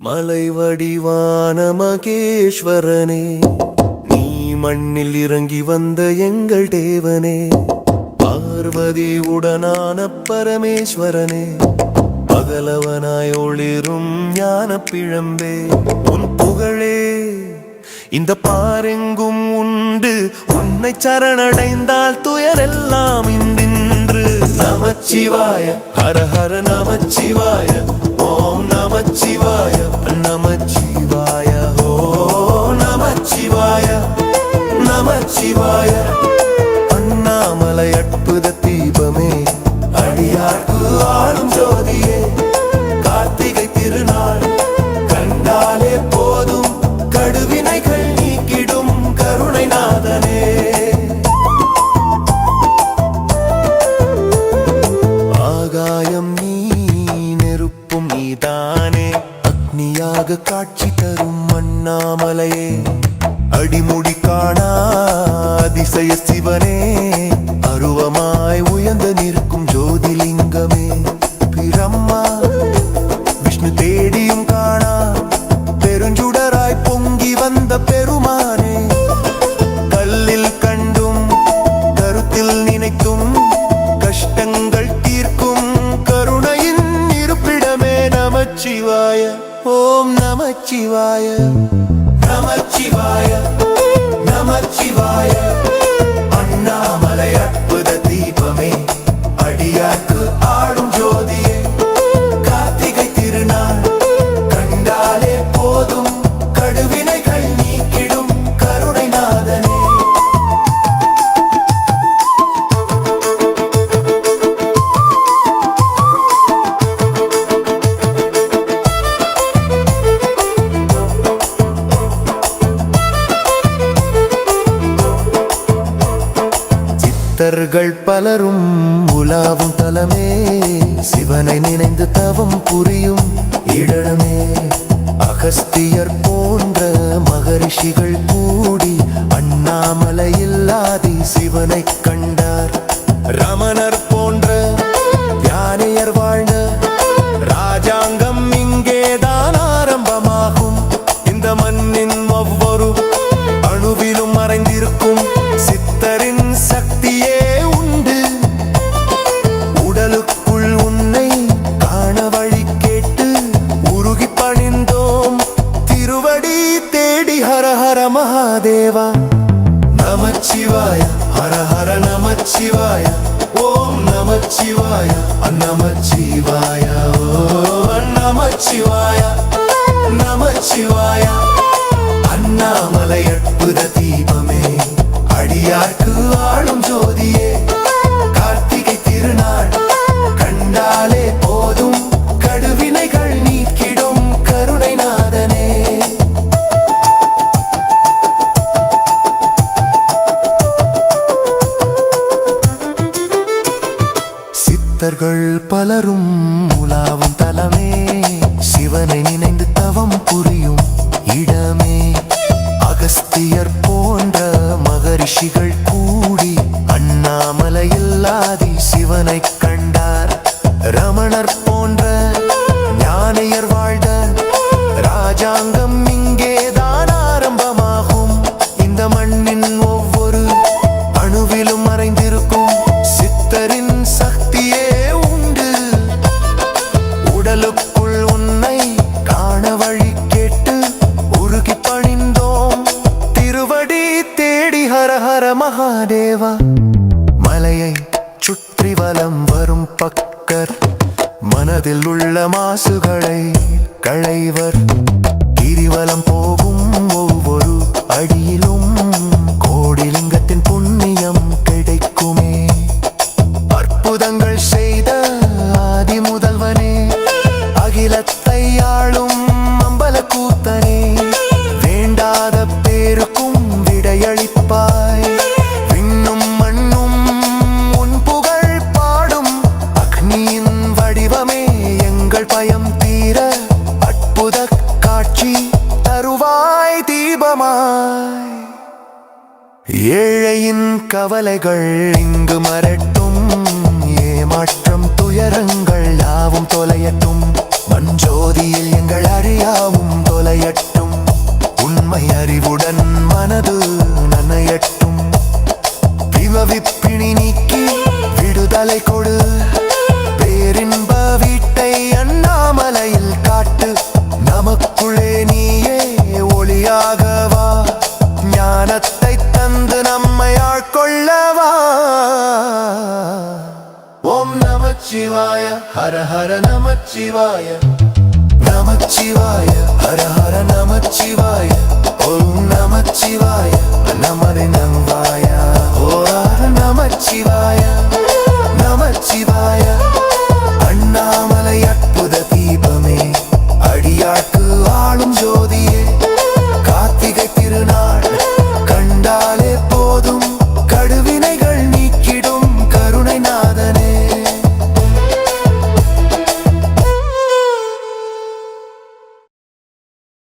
மலை வடிவான மகேஸ்வரனே நீ மண்ணில் இறங்கி வந்த எங்கள் தேவனே. பார்வதி உடனான பரமேஸ்வரனே பகலவனாய் ஒளிரும் ஞான பிழம்பே உன் புகழே இந்த பாரெங்கும் உண்டு. உன்னை சரணடைந்தால் துயரெல்லாம் இந்த நமச்சிவாய. ஹர ஹர நமச்சிவாய. ஓம் நமச்சிவாய. நமச்சிவாய. ஓ நமச்சிவாய. நமச்சிவாய. ஆகாயம் நீ நெருப்பும் நீதானே. அக்னியாக காட்சி தரும் அண்ணாமலையே. அடிமுடி காணா அதிசய சிவனே. அருவமாய் உயர்ந்து நிற்கும் ஜோதிலிங்கமே. பிரம்மா விஷ்ணு தேடியும் காணா. பெருஞ்சுடராய் பொங்கி வந்த பெருமானே. ஓம் நமச்சிவாய. நமச்சிவாய நமச்சிவாய. அண்ணாமலை அற்புத தீபமே அடியாக்கு சித்தர்கள் பலரும் உலாவும் தலமே. சிவனை நினைந்து தவம் புரியும் இடமே. அகஸ்தியர் போன்ற மகரிஷிகள் தேவா நமச்சிவாய ஹர ஹர நமச்சிவாய ஓம் நமச்சிவாய அன்னமச்சிவாய ஓ நமச்சிவாய நமச்சிவாய. அண்ணாமலை அற்புத தீபமே அடியார்க்கு ஆளும் ஜோதியே கார்த்திகை திருநாள் கண்டாலே போதும் சித்தர்கள் பலரும் உலாவும் தலமே. சிவனை நினைந்து தவம் புரியும் இடமே. அகஸ்தியர் போன்ற மகரிஷிகள் கூடி அண்ணாமலையில் ஆதி சிவனை கண்டார். ரமணர் போன்ற ஞானியர் வாழ்ந்த ராஜாங்கம் சுற்றி வலம் வரும் பக்கர் மனதில் உள்ள மாசுகளை களைவர். கிரிவலம் போகும் கவலைகள் இங்கு மரட்டும் நமச்சிவாய. நமச்சிவாய. ஹர ஹர நமச்சிவாய. ஓம் நமச்சிவாய. நமது நம்பாய. ஓ நமச்சிவாய.